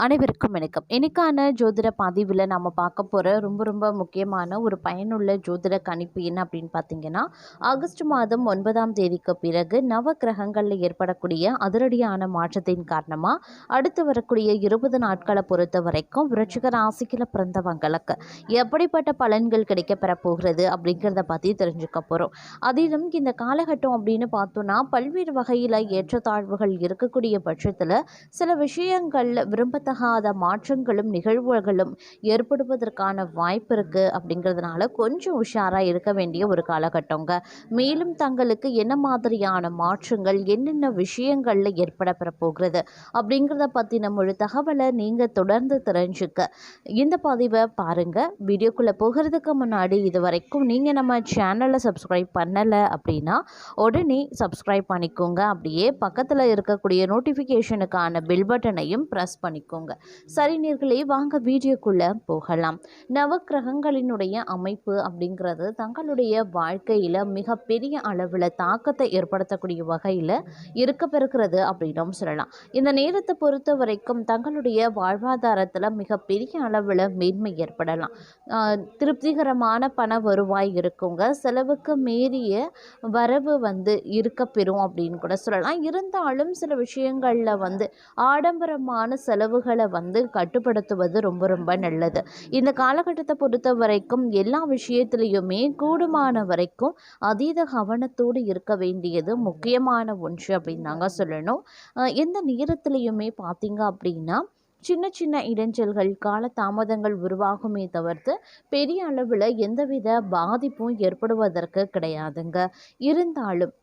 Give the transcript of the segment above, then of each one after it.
அனைவருக்கும் வணக்கம். இன்னைக்கான ஜோதிட பதிவில் நம்ம பார்க்க போகிற ரொம்ப ரொம்ப முக்கியமான ஒரு பயனுள்ள ஜோதிட கணிப்பு என்ன அப்படின்னு பார்த்தீங்கன்னா ஆகஸ்ட் மாதம் ஒன்பதாம் தேதிக்கு பிறகு நவ கிரகங்களில் ஏற்படக்கூடிய அதிரடியான மாற்றத்தின் காரணமாக அடுத்து வரக்கூடிய இருபது நாட்களை பொறுத்த வரைக்கும் விருச்சிக ராசிக்கில் பிறந்தவங்களுக்கு எப்படிப்பட்ட பலன்கள் கிடைக்கப்பெற போகிறது அப்படிங்கிறத பற்றி தெரிஞ்சுக்க போகிறோம் அதிலும் இந்த காலகட்டம் அப்படின்னு பார்த்தோன்னா பல்வேறு வகையில் ஏற்றத்தாழ்வுகள் இருக்கக்கூடிய பட்சத்தில் சில விஷயங்களில் விரும்ப விரும்பத்தகாத மாற்றங்களும் நிகழ்வுகளும் ஏற்படுவதற்கான வாய்ப்பு இருக்குது அப்படிங்கிறதுனால கொஞ்சம் உஷாராக இருக்க வேண்டிய ஒரு காலகட்டங்க. மேலும் தங்களுக்கு என்ன மாதிரியான மாற்றங்கள் என்னென்ன விஷயங்களில் ஏற்பட போகிறது அப்படிங்கிறத பற்றின முழு தகவலை நீங்கள் தொடர்ந்து தெரிஞ்சுக்க. இந்த பதிவை பாருங்கள் வீடியோக்குள்ளே போகிறதுக்கு முன்னாடி இது வரைக்கும் நீங்கள் நம்ம சேனலை சப்ஸ்கிரைப் பண்ணலை அப்படின்னா உடனே சப்ஸ்கிரைப் பண்ணிக்கோங்க. அப்படியே பக்கத்தில் இருக்கக்கூடிய நோட்டிஃபிகேஷனுக்கான பில் பட்டனையும் ப்ரெஸ் பண்ணிக்கோங்க. சரி நேர்களே வாங்க வீடியோக்குள்ளே போகலாம். நவக்கிரகங்களினுடைய அமைப்பு அப்படிங்கிறது தங்களுடைய வாழ்க்கையில் மிகப்பெரிய அளவில் தாக்கத்தை ஏற்படுத்தக்கூடிய வகையில் இருக்க பெறுகிறது அப்படின்னும் சொல்லலாம். இந்த நேரத்தை பொறுத்த வரைக்கும் தங்களுடைய வாழ்வாதாரத்தில் மிகப்பெரிய அளவில் மேன்மை ஏற்படலாம். ஆஹ் திருப்திகரமான பண வருவாய் இருக்குங்க. செலவுக்கு மீறிய வரவு வந்து இருக்க பெறும் அப்படின்னு கூட சொல்லலாம். இருந்தாலும் சில விஷயங்களில் வந்து ஆடம்பரமான செலவுகள் வந்து கட்டுப்படுத்துவது ரொம்ப ரொம்ப நல்லது. இந்த காலகட்டத்தை பொறுத்த வரைக்கும் எல்லா விஷயத்துலேயுமே கூடுமான வரைக்கும் அதீத கவனத்தோடு இருக்க வேண்டியது முக்கியமான ஒன்று அப்படின்னு தாங்க சொல்லணும். எந்த நேரத்துலையுமே பார்த்தீங்க அப்படின்னா சின்ன சின்ன இடைஞ்சல்கள் கால தாமதங்கள் உருவாகுமே தவிர்த்து பெரிய அளவில் எந்தவித பாதிப்பும் ஏற்படுவதற்கு கிடையாதுங்க. இருந்தாலும்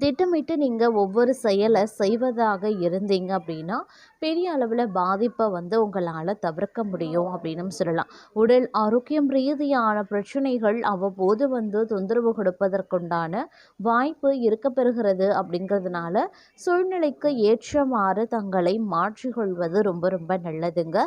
திட்டமிட்டு நீங்கள் ஒவ்வொரு செயலை செய்வதாக இருந்தீங்க அப்படின்னா பெரிய அளவில் பாதிப்பை வந்து உங்களால் தவிர்க்க முடியும் அப்படின்னு சொல்லலாம். உடல் ஆரோக்கியம் ரீதியான பிரச்சனைகள் அவ்வப்போது வந்து தொந்தரவு கொடுப்பதற்குண்டான வாய்ப்பு இருக்க பெறுகிறது அப்படிங்கிறதுனால சூழ்நிலைக்கு ஏற்றமாறு தங்களை மாற்றிக்கொள்வது ரொம்ப ரொம்ப நல்லதுங்க.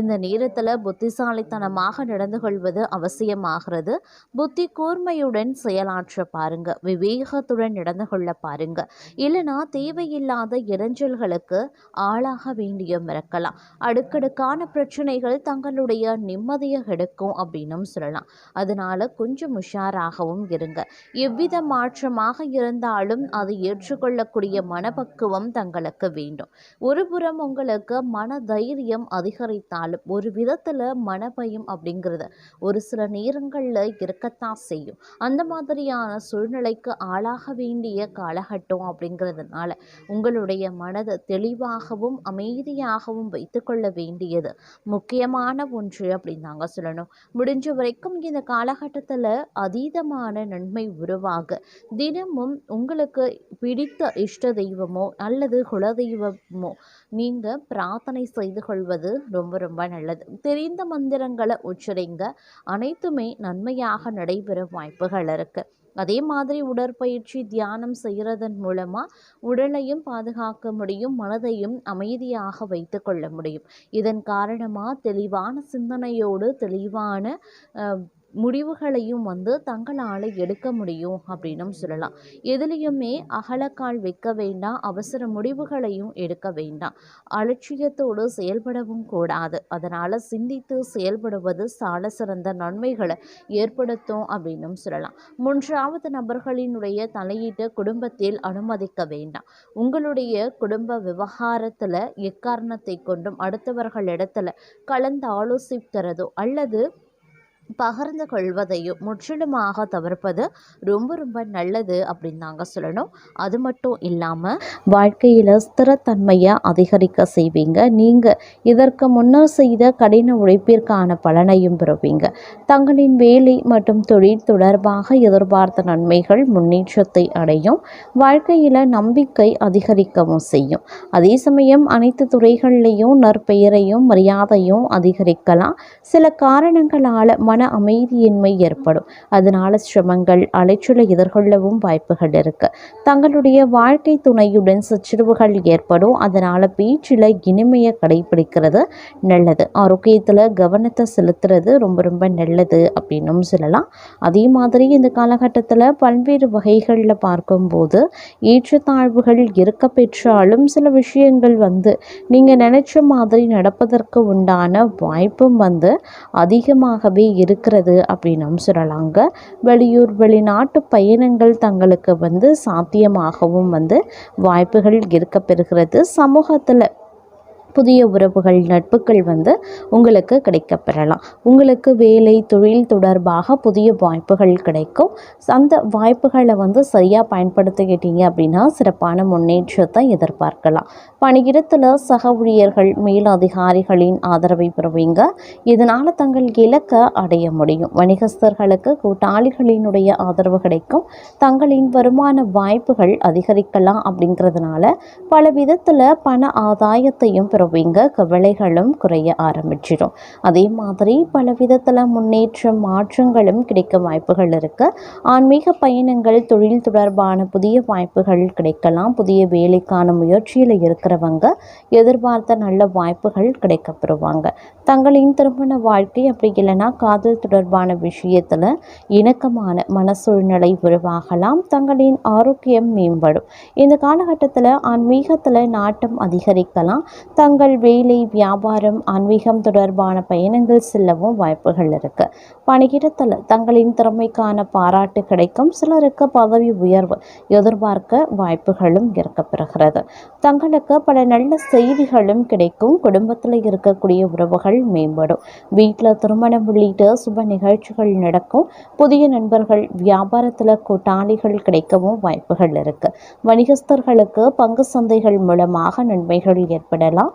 இந்த நேரத்தில் புத்திசாலித்தனமாக நடந்து கொள்வது அவசியமாகிறது. புத்தி கூர்மையுடன் செயலாற்ற பாருங்க. விவேகத்துடன் நடந்து கொள்ள பாருங்க. இல்லைனா தேவையில்லாத இடைஞ்சல்களுக்கு ஆளாக வேண்டியும் இருக்கலாம். அடுக்கடுக்கான பிரச்சனைகள் தங்களுடைய நிம்மதியை எடுக்கும் அப்படின்னும் சொல்லலாம். அதனால கொஞ்சம் உஷாராகவும் இருங்க. எவ்வித மாற்றமாக இருந்தாலும் அதை ஏற்றுக்கொள்ளக்கூடிய மனப்பக்குவம் தங்களுக்கு வேண்டும். ஒரு புறம் உங்களுக்கு மன தைரியம் அதிகரித்தாலும் ஒரு விதத்தில் மனபயம் அப்படிங்கிறது ஒரு சில நேரங்களில் இருக்கத்தான் செய்யும். அந்த மாதிரியான சூழ்நிலைக்கு ஆளாக வேண்டிய காலகட்டம் அப்படிங்கிறதுனால உங்களுடைய மனதை தெளிவாகவும் அமைதியாகவும் வைத்துக்கொள்ள வேண்டியது முக்கியமான ஒன்று அப்படின்னு தாங்க சொல்லணும். முடிஞ்ச வரைக்கும் இந்த காலகட்டத்தில் அதீதமான நன்மை உருவாக. தினமும் உங்களுக்கு பிடித்த இஷ்ட தெய்வமோ அல்லது குலதெய்வமோ நீங்கள் பிரார்த்தனை செய்து கொள்வது ரொம்ப ரொம்ப நல்லது. தெரிந்த மந்திரங்களை உச்சரிங்க. அனைத்துமே நன்மையாக நடைபெற வாய்ப்புகள் இருக்குது அதே மாதிரி உடற்பயிற்சி தியானம் செய்கிறதன் மூலமாக உடலையும் பாதுகாக்க முடியும் மனதையும் அமைதியாக வைத்து கொள்ள முடியும். இதன் காரணமாக தெளிவான சிந்தனையோடு தெளிவான முடிவுகளையும் வந்து தங்களால் எடுக்க முடியும் அப்படின்னும் சொல்லலாம். எதுலேயுமே அகலக்கால் வைக்க வேண்டாம் அவசர முடிவுகளையும் எடுக்க வேண்டாம். அலட்சியத்தோடு செயல்படவும் கூடாது. அதனால் சிந்தித்து செயல்படுவது சால சிறந்த நன்மைகளை ஏற்படுத்தும் அப்படின்னும் சொல்லலாம். மூன்றாவது நபர்களினுடைய தலையீட்டு குடும்பத்தில் அனுமதிக்க வேண்டாம். உங்களுடைய குடும்ப விவகாரத்தில் எக்காரணத்தை கொண்டும் அடுத்தவர்களிடத்துல கலந்து ஆலோசிக்கிறதோ அல்லது பகிர்ந்து கொள்வதையும் முற்றிலுமாக தவிர்ப்பது ரொம்ப ரொம்ப நல்லது அப்படின்னு தாங்க சொல்லணும். அது மட்டும் இல்லாமல் வாழ்க்கையில் ஸ்திரத்தன்மையை அதிகரிக்க செய்வீங்க. நீங்கள் இதற்கு முன்னர் செய்த கடின உழைப்பிற்கான பலனையும் பெறுவீங்க. தங்களின் வேலை மற்றும் தொழில் தொடர்பாக எதிர்பார்த்த நன்மைகள் முன்னேற்றத்தை அடையும். வாழ்க்கையில் நம்பிக்கை அதிகரிக்கவும் செய்யும். அதே சமயம் அனைத்து துறைகள்லேயும் நற்பெயரையும் மரியாதையும் அதிகரிக்கலாம். சில காரணங்களால் மன மன அமைதியின்மை ஏற்படும். அதனால சிரமங்கள் அலைச்சலை எதிர்கொள்ளவும் வாய்ப்புகள் இருக்கு. தங்களுடைய வாழ்க்கை துணையுடன் சச்சரவுகள் ஏற்படும். அதனால பேச்சில் இனிமையை கடைபிடிக்கிறது நல்லது. ஆரோக்கியத்தில் கவனத்தை செலுத்துறது ரொம்ப ரொம்ப நல்லது அப்படின்னும் சொல்லலாம். அதே மாதிரி இந்த காலகட்டத்தில் பல்வேறு வகைகளில் பார்க்கும்போது ஏற்றத்தாழ்வுகள் இருக்க பெற்றாலும் சில விஷயங்கள் வந்து நீங்கள் நினச்ச மாதிரி நடப்பதற்கு உண்டான வாய்ப்பும் வந்து அதிகமாகவே இருக்கிறது அப்படின்னும் சொல்லலாங்க. வெளியூர் வெளிநாட்டு பயணங்கள் தங்களுக்கு வந்து சாத்தியமாகவும் வந்து வாய்ப்புகள் இருக்க பெறுகிறது சமூகத்தில் புதிய உறவுகள் நட்புகள் வந்து உங்களுக்கு கிடைக்கப்பெறலாம். உங்களுக்கு வேலை தொழில் தொடர்பாக புதிய வாய்ப்புகள் கிடைக்கும். அந்த வாய்ப்புகளை வந்து சரியாக பயன்படுத்திக்கிட்டீங்க அப்படின்னா சிறப்பான முன்னேற்றத்தை எதிர்பார்க்கலாம். பணியிடத்தில் சக ஊழியர்கள் மேலதிகாரிகளின் ஆதரவை பெறுவீங்க. இதனால் தங்கள் இலக்கை அடைய முடியும். வணிகஸ்தர்களுக்கு கூட்டாளிகளினுடைய ஆதரவு கிடைக்கும். தங்களின் வருமான வாய்ப்புகள் அதிகரிக்கலாம் அப்படிங்கிறதுனால பல விதத்தில் பண ஆதாயத்தையும் பெறுவீங்க கவலைகளும் குறைய ஆரம்பிச்சிடும் அதே மாதிரி பல விதத்தில் முன்னேற்றம் மாற்றங்களும் கிடைக்க வாய்ப்புகள் இருக்குது ஆன்மீக பயணங்கள் தொழில் தொடர்பான புதிய வாய்ப்புகள் கிடைக்கலாம். புதிய வேலைக்கான முயற்சியில் இருக்கிறவங்க எதிர்பார்த்த நல்ல வாய்ப்புகள் கிடைக்கப்பெறுவாங்க தங்களின் திருமண வாழ்க்கை அப்படி இல்லைன்னா காதல் தொடர்பான விஷயத்தில் இணக்கமான மன சூழ்நிலை உருவாகலாம். தங்களின் ஆரோக்கியம் மேம்படும். இந்த காலகட்டத்தில் ஆன்மீகத்தில் நாட்டம் அதிகரிக்கலாம். தங்கள் வேலை வியாபாரம் ஆன்மீகம் தொடர்பான பயணங்கள் செல்லவும் வாய்ப்புகள் இருக்கு. பணியிடத்தில் தங்களின் திறமைக்கான பாராட்டு கிடைக்கும். சிலருக்கு பதவி உயர்வு எதிர்பார்க்க வாய்ப்புகளும் இருக்கப்பெறுகிறது. தங்களுக்கு பல நல்ல செய்திகளும் கிடைக்கும். குடும்பத்தில் இருக்கக்கூடிய உறவுகள் மேம்படும். வீட்டில் திருமணம் உள்ளிட்ட சுப நிகழ்ச்சிகள் நடக்கும். புதிய நண்பர்கள் வியாபாரத்தில் கூட்டாளிகள் கிடைக்கவும் வாய்ப்புகள் இருக்கு. வணிகஸ்தர்களுக்கு பங்கு சந்தைகள் மூலமாக நன்மைகள் ஏற்படலாம்.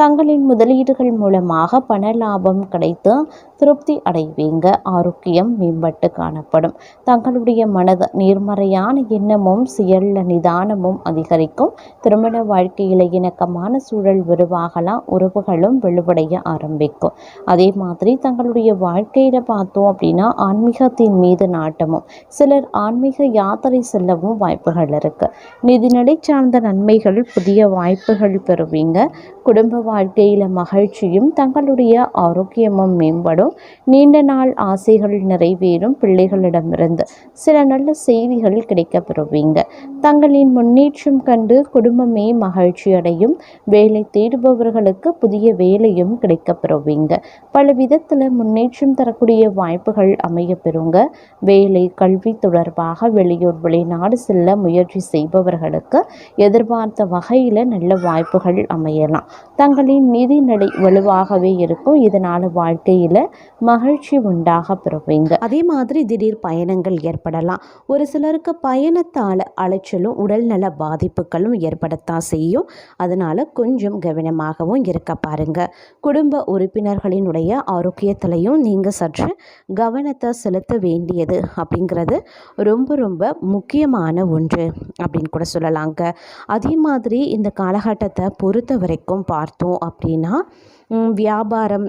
தங்களின் முதலீடுகள் மூலமாக பண லாபம் கிடைத்து திருப்தி அடைவீங்க. ஆரோக்கியம் மேம்பட்டு காணப்படும். தங்களுடைய மனது நேர்மறையான எண்ணமும் செயல்ல நிதானமும் அதிகரிக்கும். திருமண வாழ்க்கையில் இணக்கமான சூழல் உருவாகலாம். உறவுகளும் வலுவடைய ஆரம்பிக்கும். அதே மாதிரி தங்களுடைய வாழ்க்கையில் பார்த்தோம் அப்படின்னா ஆன்மீகத்தின் மீது நாட்டமும் சிலர் ஆன்மீக யாத்திரை செல்லவும் வாய்ப்புகள் இருக்கு. நிதிநிலை சார்ந்த நன்மைகள் புதிய வாய்ப்புகள் பெறுவீங்க. குடும்ப வாழ்க்கையில் மகிழ்ச்சியும் தங்களுடைய ஆரோக்கியமும் மேம்படும். நீண்ட நாள் ஆசைகள் நிறைவேறும் பிள்ளைகளிடமிருந்து சில நல்ல செய்திகள் கிடைக்கப்பெறுவீங்க. தங்களின் முன்னேற்றம் கண்டு குடும்பமே மகிழ்ச்சி அடையும் வேலை தேடுபவர்களுக்கு புதிய வேலையும் கிடைக்கப்பெறுவீங்க. பல விதத்தில் முன்னேற்றம் தரக்கூடிய வாய்ப்புகள் அமைய பெறுங்க வேலை கல்வி தொடர்பாக வெளியூர் வெளிநாடு செல்ல முயற்சி செய்பவர்களுக்கு எதிர்பார்த்த வகையில் நல்ல வாய்ப்புகள் அமையலாம். தங்கள் நிதி நிலை வலுவாகவே இருக்கும். இதனால் வாழ்க்கையில் மகிழ்ச்சி உண்டாக பெறுவீங்க. அதே மாதிரி திடீர் பயணங்கள் ஏற்படலாம். ஒரு சிலருக்கு பயணத்தால் அலைச்சலும் உடல்நல பாதிப்புகளும் ஏற்படத்தான் செய்யும். அதனால் கொஞ்சம் கவனமாகவும் இருக்க பாருங்க. குடும்ப உறுப்பினர்களினுடைய ஆரோக்கியத்திலையும் நீங்கள் சற்று கவனத்தை செலுத்த வேண்டியது அப்படிங்கிறது ரொம்ப ரொம்ப முக்கியமான ஒன்று அப்படின்னு கூட சொல்லலாங்க. அதே மாதிரி இந்த காலகட்டத்தை பொறுத்த வரைக்கும் பார்த்தோம் அப்படின்னா வியாபாரம்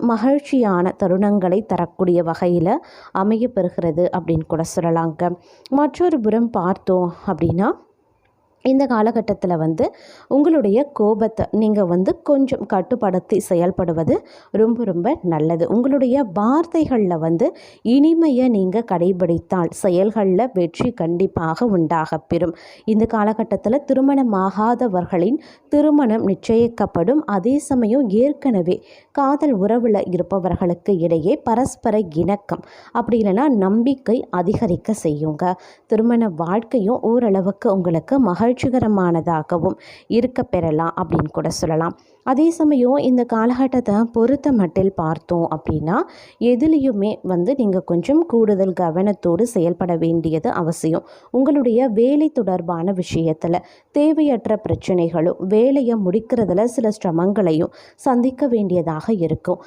மகிழ்ச்சியான தருணங்களை தரக்கூடிய வகையில் அமையப்பெறுகிறது அப்படின்னு கூட சொல்லலாங்க. மற்றொரு புறம் பார்த்தோம் அப்படின்னா இந்த காலகட்டத்தில் வந்து உங்களுடைய கோபத்தை நீங்கள் வந்து கொஞ்சம் கட்டுப்படுத்தி செயல்படுவது ரொம்ப ரொம்ப நல்லது. உங்களுடைய வார்த்தைகளில் வந்து இனிமையை நீங்கள் கடைபிடித்தால் செயல்களில் வெற்றி கண்டிப்பாக உண்டாக பெறும். இந்த காலகட்டத்தில் திருமணமாகாதவர்களின் திருமணம் நிச்சயிக்கப்படும். அதே சமயம் ஏற்கனவே காதல் உறவில் இருப்பவர்களுக்கு இடையே பரஸ்பர இணக்கம் அப்படி இல்லைன்னா நம்பிக்கை அதிகரிக்க செய்யுங்க. திருமண வாழ்க்கையும் ஓரளவுக்கு உங்களுக்கு மகிழ்ச்சிகரமானதாகவும் இருக்க பெறலாம் அப்படின்னு கூட சொல்லலாம். அதே சமயம் இந்த காலகட்டத்தை பொறுத்த மட்டில் பார்த்தோம் அப்படின்னா எதுலேயுமே வந்து நீங்கள் கொஞ்சம் கூடுதல் கவனத்தோடு செயல்பட வேண்டியது அவசியம். உங்களுடைய வேலை தொடர்பான விஷயத்தில் தேவையற்ற பிரச்சனைகளும் வேலையை முடிக்கிறதுல சில சிரமங்களையும் சந்திக்க வேண்டியதாக இருக்கும்.